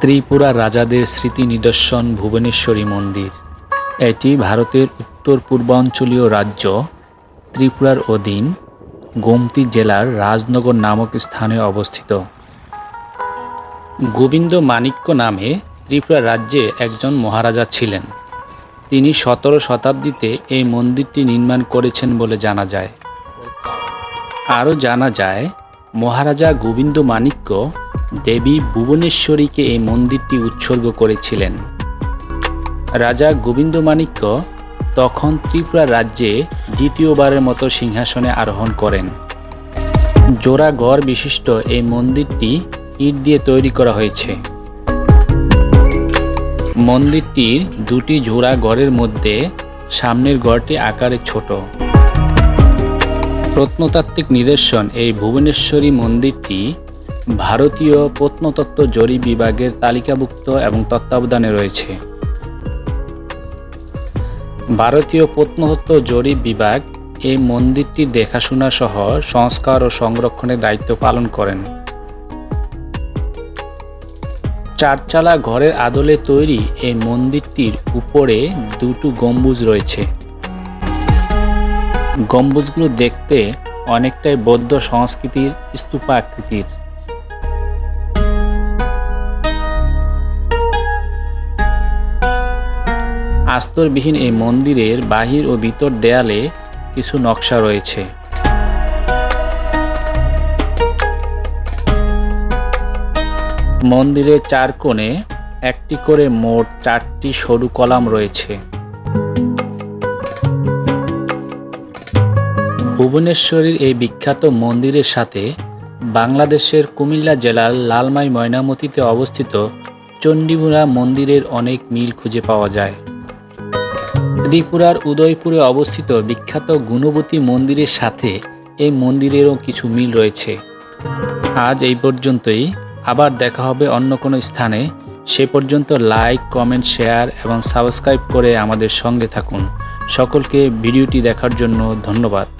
ত্রিপুরা রাজাদের স্মৃতি নিদর্শন ভুবনেশ্বরী মন্দির। এটি ভারতের উত্তর পূর্বাঞ্চলীয় রাজ্য, ত্রিপুরার অধীন গোমতি জেলার রাজনগর নামক স্থানে অবস্থিত। গোবিন্দ মাণিক্য নামে ত্রিপুরা রাজ্যে একজন মহারাজা ছিলেন। তিনি সতেরো শতাব্দীতে এই মন্দিরটি নির্মাণ করেছেন বলে জানা যায়। আরও জানা যায়, মহারাজা গোবিন্দ মাণিক্য দেবী ভুবনেশ্বরীকে এই মন্দিরটি উৎসর্গ করেছিলেন। রাজা গোবিন্দ মাণিক্য তখন ত্রিপুরা রাজ্যে দ্বিতীয়বারের মতো সিংহাসনে আরোহণ করেন। জোড়া গড় বিশিষ্ট এই মন্দিরটি ইট দিয়ে তৈরি করা হয়েছে। মন্দিরটির দুটি জোড়া গড়ের মধ্যে সামনের গড়টি আকারে ছোট। প্রত্নতাত্ত্বিক নিদর্শন এই ভুবনেশ্বরী মন্দিরটি ভারতীয় প্রত্নতত্ত্ব জরিপ বিভাগের তালিকাভুক্ত এবং তত্ত্বাবধানে রয়েছে। ভারতীয় প্রত্নতত্ত্ব জরিপ বিভাগ এই মন্দিরটির দেখাশোনা সহ সংস্কার ও সংরক্ষণের দায়িত্ব পালন করেন। চারচালা ঘরের আদলে তৈরি এই মন্দিরটির উপরে দুটো গম্বুজ রয়েছে। গম্বুজগুলো দেখতে অনেকটাই বৌদ্ধ সংস্কৃতির স্তূপা আকৃতির আস্তরবিহীন এই মন্দিরের বাহির ও ভিতর দেয়ালে কিছু নকশা রয়েছে। মন্দিরের চার কোণে একটি করে মোট চারটি সরু কলাম রয়েছে। ভুবনেশ্বরীর এই বিখ্যাত মন্দিরের সাথে বাংলাদেশের কুমিল্লা জেলার লালমাই ময়নামতিতে অবস্থিত চণ্ডীমুড়া মন্দিরের অনেক মিল খুঁজে পাওয়া যায়। ত্রিপুরার উদয়পুরে অবস্থিত বিখ্যাত গুণবতী মন্দিরের সাথে এই মন্দিরেরও কিছু মিল রয়েছে। আজ এই পর্যন্তই। আবার দেখা হবে অন্য কোনো স্থানে। সে পর্যন্ত লাইক, কমেন্ট, শেয়ার এবং সাবস্ক্রাইব করে আমাদের সঙ্গে থাকুন। সকলকে ভিডিওটি দেখার জন্য ধন্যবাদ।